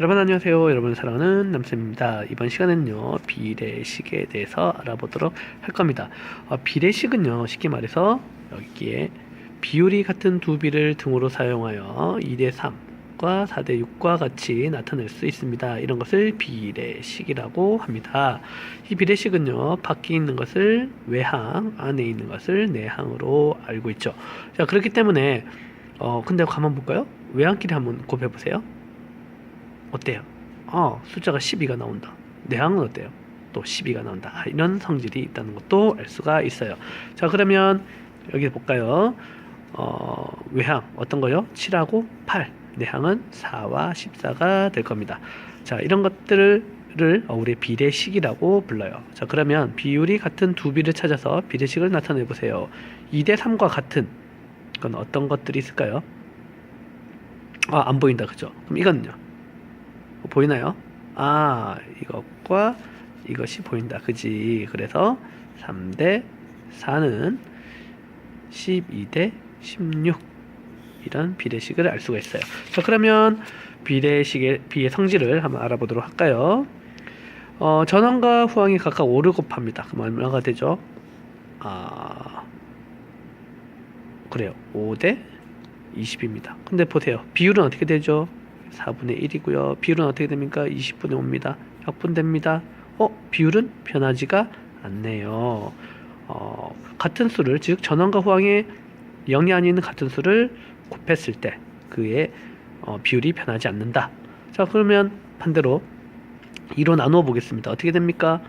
여러분 안녕하세요. 여러분 사랑하는 남쌤입니다. 이번 시간에는요 비례식에 대해서 알아보도록 할 겁니다. 어, 비례식은요 쉽게 말해서 여기에 비율이 같은 두 비를 등으로 사용하여 2대 3과 4대 6과 같이 나타낼 수 있습니다. 이런 것을 비례식이라고 합니다. 이 비례식은요 밖에 있는 것을 외항, 안에 있는 것을 내항으로 알고 있죠. 자 그렇기 때문에 어 근데 가만 볼까요? 외항끼리 한번 곱해 보세요. 어때요? 어, 숫자가 12가 나온다. 내항은 어때요? 또 12가 나온다. 아, 이런 성질이 있다는 것도 알 수가 있어요. 자, 그러면 여기 볼까요? 어, 외항 어떤 거요? 7하고 8. 내항은 4와 14가 될 겁니다. 자, 이런 것들을 어, 우리 비례식이라고 불러요. 자, 그러면 비율이 같은 두 비를 찾아서 비례식을 나타내 보세요. 2대 3과 같은 건 어떤 것들이 있을까요? 아, 안 보인다. 그죠? 그럼 이거는요? 보이나요? 아, 이것과 이것이 보인다. 그지? 그래서 3대 4는 12대 16 이런 비례식을 알 수가 있어요. 자, 그러면 비례식의 비의 성질을 한번 알아보도록 할까요? 어, 전원과 후항이 각각 5를 곱합니다. 그럼 얼마가 되죠? 아, 그래요. 5대 20입니다. 근데 보세요. 비율은 어떻게 되죠? 4분의 1이고요. 비율은 어떻게 됩니까? 20분의 5입니다. 약분됩니다. 어? 비율은 변하지가 않네요. 어, 같은 수를 즉 전원과 후항의 0이 아닌 같은 수를 곱했을 때 그의 어, 비율이 변하지 않는다. 자 그러면 반대로 2로 나누어 보겠습니다. 어떻게 됩니까?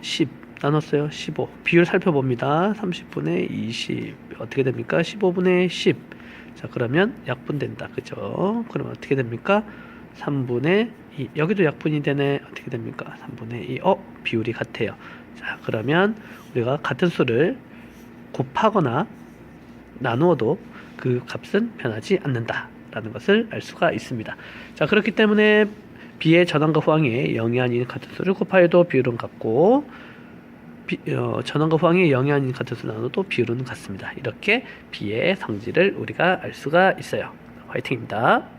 10 나눴어요. 15 비율 살펴봅니다. 30분의 20 어떻게 됩니까? 15분의 10 자 그러면 약분된다. 그죠? 그러면 어떻게 됩니까? 3분의 2 여기도 약분이 되네. 어떻게 됩니까? 3분의 2 어 비율이 같아요. 자 그러면 우리가 같은 수를 곱하거나 나누어도 그 값은 변하지 않는다. 라는 것을 알 수가 있습니다. 자 그렇기 때문에 비의 전환과 후항의 0이 아닌 같은 수를 곱하여도 비율은 같고 비, 어, 전원과 후항의 0이 아닌 같은 수 나눠도 비율은 같습니다. 이렇게 비의 성질을 우리가 알 수가 있어요. 화이팅입니다.